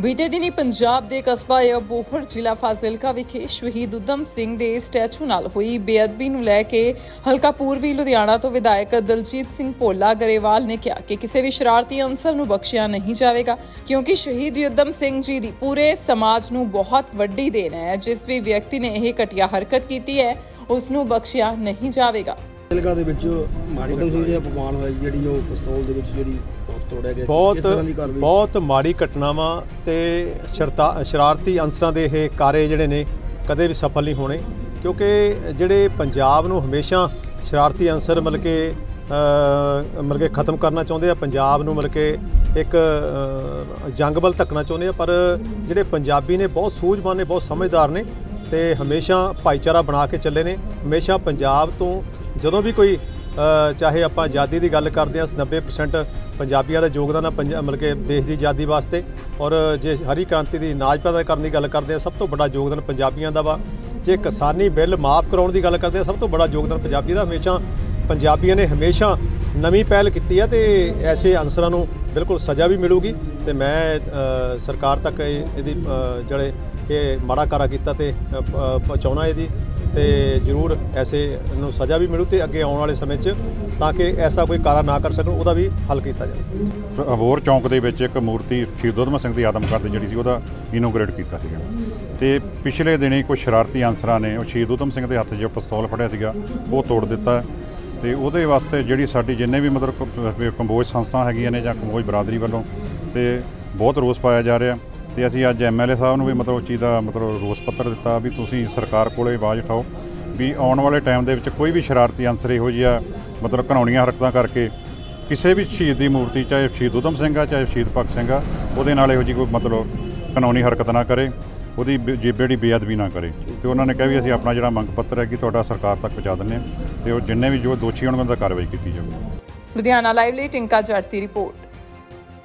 ਬੀਤੇ ਦਿਨੀ ਪੰਜਾਬ ਦੇ ਕਸਬਾ ਅਬੋਹਰ ਜ਼ਿਲ੍ਹਾ ਫਾਜ਼ਿਲਕਾ ਵਿਖੇ ਸ਼ਹੀਦ ਉਦਮ ਸਿੰਘ ਦੇ ਸਟੈਚੂ ਨਾਲ ਹੋਈ ਬੇਅਦਬੀ ਨੂੰ ਲੈ ਕੇ ਹਲਕਾ ਪੂਰਬੀ ਲੁਧਿਆਣਾ ਤੋਂ ਵਿਧਾਇਕ ਦਲਜੀਤ ਸਿੰਘ ਭੋਲਾ ਗਰੇਵਾਲ ਨੇ ਕਿਹਾ ਕਿ ਕਿਸੇ ਵੀ ਸ਼ਰਾਰਤੀ ਅੰਸਰ ਨੂੰ ਬਖਸ਼ਿਆ ਨਹੀਂ ਜਾਵੇਗਾ ਕਿਉਂਕਿ ਸ਼ਹੀਦ ਉਦਮ ਸਿੰਘ ਜੀ ਦੀ ਪੂਰੇ ਸਮਾਜ ਨੂੰ ਬਹੁਤ ਵੱਡੀ ਦੇਣ ਹੈ। ਜਿਸ ਵੀ ਵਿਅਕਤੀ ਨੇ ਇਹ ਘਟੀਆ ਹਰਕਤ ਕੀਤੀ ਹੈ ਉਸ ਨੂੰ ਬਖਸ਼ਿਆ ਨਹੀਂ ਜਾਵੇਗਾ। ਦੇ ਵਿੱਚ ਉਦਮ ਸਿੰਘ ਜੀ ਦਾ ਅਪਮਾਨ ਹੋਇਆ ਜੀ, ਜਿਹੜੀ ਉਹ ਪਿਸਤੌਲ ਦੇ ਵਿੱਚ ਜਿਹੜੀ ਤੋੜਿਆ ਗਿਆ ਬਹੁਤ ਬਹੁਤ ਮਾੜੀ ਘਟਨਾਵਾਂ ਤੇ ਸ਼ਰਤਾ ਸ਼ਰਾਰਤੀ ਅੰਸਰਾਂ ਦੇ ਇਹ ਕਾਰੇ ਜਿਹੜੇ ਨੇ ਕਦੇ ਵੀ ਸਫਲ ਨਹੀਂ ਹੋਣੇ ਕਿਉਂਕਿ ਜਿਹੜੇ ਪੰਜਾਬ ਨੂੰ ਹਮੇਸ਼ਾ ਸ਼ਰਾਰਤੀ ਅੰਸਰ ਮਤਲਬ ਕਿ ਮਤਲਬ ਕਿ ਖਤਮ ਕਰਨਾ ਚਾਹੁੰਦੇ ਆ ਪੰਜਾਬ ਨੂੰ ਮਤਲਬ ਕਿ ਇੱਕ ਜੰਗ ਵੱਲ ਧੱਕਣਾ ਚਾਹੁੰਦੇ ਆ ਪਰ ਜਿਹੜੇ ਪੰਜਾਬੀ ਨੇ ਬਹੁਤ ਸੂਝਵਾਨ ਨੇ ਬਹੁਤ ਸਮਝਦਾਰ ਨੇ ਤੇ ਹਮੇਸ਼ਾ ਭਾਈਚਾਰਾ ਬਣਾ ਕੇ ਚੱਲੇ ਨੇ ਹਮੇਸ਼ਾ ਪੰਜਾਬ ਤੋਂ ਜਦੋਂ ਵੀ ਕੋਈ ਚਾਹੇ ਆਪਾਂ ਆਜ਼ਾਦੀ ਦੀ ਗੱਲ ਕਰਦੇ ਹਾਂ 90% ਪੰਜਾਬੀਆਂ ਦਾ ਯੋਗਦਾਨ ਆ ਪੰਜਾ- ਮਤਲਬ ਕਿ ਦੇਸ਼ ਦੀ ਆਜ਼ਾਦੀ ਵਾਸਤੇ। ਔਰ ਜੇ ਹਰੀ ਕ੍ਰਾਂਤੀ ਦੀ ਨਾਜ ਪੈਦਾ ਕਰਨ ਦੀ ਗੱਲ ਕਰਦੇ ਹਾਂ ਸਭ ਤੋਂ ਵੱਡਾ ਯੋਗਦਾਨ ਪੰਜਾਬੀਆਂ ਦਾ ਵਾ। ਜੇ ਕਿਸਾਨੀ ਬਿੱਲ ਮਾਫ ਕਰਾਉਣ ਦੀ ਗੱਲ ਕਰਦੇ ਹਾਂ ਸਭ ਤੋਂ ਵੱਡਾ ਯੋਗਦਾਨ ਪੰਜਾਬੀ ਦਾ ਹਮੇਸ਼ਾ ਪੰਜਾਬੀਆਂ ਨੇ ਹਮੇਸ਼ਾ ਨਵੀਂ ਪਹਿਲ ਕੀਤੀ ਆ ਤੇ ਐਸੇ ਅਨਸਰਾਂ ਨੂੰ ਬਿਲਕੁਲ ਸਜ਼ਾ ਵੀ ਮਿਲੂਗੀ। ਤੇ ਮੈਂ ਸਰਕਾਰ ਤੱਕ ਇਹਦੀ ਜਿਹੜੇ ਇਹ ਮਾੜਾ ਕਾਰਾ ਕੀਤਾ ਤੇ ਅ, ਪਹੁੰਚਾਉਣਾ ਇਹਦੀ। ਤੇ ਜ਼ਰੂਰ ਐਸੇ ਨੂੰ ਸਜ਼ਾ ਵੀ ਮਿਲੂ ਤੇ ਅੱਗੇ ਆਉਣ ਵਾਲੇ ਸਮੇਂ 'ਚ ਤਾਂ ਕਿ ਐਸਾ ਕੋਈ ਕਾਰਾ ਨਾ ਕਰ ਸਕਣ, ਉਹਦਾ ਵੀ ਹੱਲ ਕੀਤਾ ਜਾਵੇ। ਅਬੋਰ ਚੌਂਕ ਦੇ ਵਿੱਚ ਇੱਕ ਮੂਰਤੀ ਸ਼ਹੀਦ ਉਧਮ ਸਿੰਘ ਦੀ ਆਦਮਕਦ ਜਿਹੜੀ ਸੀ, ਉਹਦਾ ਇਨੋਗ੍ਰੇਟ ਕੀਤਾ ਸੀਗਾ। ਤੇ ਪਿਛਲੇ ਦਿਨੀ ਕੁਝ ਸ਼ਰਾਰਤੀ ਅਨਸਰਾਂ ਨੇ ਉਹ ਸ਼ਹੀਦ ਉਧਮ ਸਿੰਘ ਦੇ ਹੱਥ 'ਚ ਜੋ ਪਿਸਤੌਲ ਫੜਿਆ ਸੀਗਾ, ਉਹ ਤੋੜ ਦਿੱਤਾ। ਤੇ ਉਹਦੇ ਵਾਸਤੇ ਜਿਹੜੀ ਸਾਡੀ ਜਿੰਨੇ ਵੀ ਮਤਲਬ ਕੰਬੋਜ ਸੰਸਥਾ ਹੈਗੀਆਂ ਨੇ ਜਾਂ ਕੰਬੋਜ ਬਰਾਦਰੀ ਵੱਲੋਂ, ਤੇ ਬਹੁਤ ਰੋਸ ਪਾਇਆ ਜਾ ਰਿਹਾ। ਤੇ ਅਸੀਂ ਅੱਜ ਐਮਐਲਏ ਸਾਹਿਬ ਨੂੰ ਵੀ ਮਤਲਬ ਉਸ ਚੀਜ਼ ਦਾ ਮਤਲਬ ਰੋਸ ਪੱਤਰ ਦਿੱਤਾ ਵੀ ਤੁਸੀਂ ਸਰਕਾਰ ਕੋਲੇ ਆਵਾਜ਼ ਉਠਾਓ, ਵੀ ਆਉਣ ਵਾਲੇ ਟਾਈਮ ਦੇ ਵਿੱਚ ਕੋਈ ਵੀ ਸ਼ਰਾਰਤੀ ਅਨਸਰ ਇਹੋ ਜਿਹਾ ਮਤਲਬ ਘਿਨਾਉਣੀਆਂ ਹਰਕਤਾਂ ਕਰਕੇ ਕਿਸੇ ਵੀ ਸ਼ਹੀਦ ਦੀ ਮੂਰਤੀ, ਚਾਹੇ ਸ਼ਹੀਦ ਉਧਮ ਸਿੰਘ ਆ, ਚਾਹੇ ਸ਼ਹੀਦ ਭਗਤ ਸਿੰਘ ਆ, ਉਹਦੇ ਨਾਲ ਇਹੋ ਜਿਹੀ ਕੋਈ ਮਤਲਬ ਕਾਨੂੰਨੀ ਹਰਕਤ ਨਾ ਕਰੇ, ਉਹਦੀ ਬ- ਜੇ ਜਿਹੜੀ ਬੇਅਦਬੀ ਨਾ ਕਰੇ। ਤੇ ਉਹਨਾਂ ਨੇ ਕਿਹਾ ਵੀ ਅਸੀਂ ਆਪਣਾ ਜਿਹੜਾ ਮੰਗ ਪੱਤਰ ਹੈ ਕਿ ਤੁਹਾਡਾ ਸਰਕਾਰ ਤੱਕ ਪਹੁੰਚਾ ਦਿੰਦੇ ਹਾਂ ਤੇ ਉਹ ਜਿੰਨੇ ਵੀ ਜੋ ਦੋਸ਼ੀ ਹੋਣਗੇ ਉਹਨਾਂ ਦਾ ਕਾਰਵਾਈ ਕੀਤੀ ਜਾਊਗੀ। ਲੁਧਿਆਣਾ ਲਾਈਵ ਲਈ ਟਿੰਕਾ ਜੱਟ ਦੀ ਰਿਪੋਰਟ।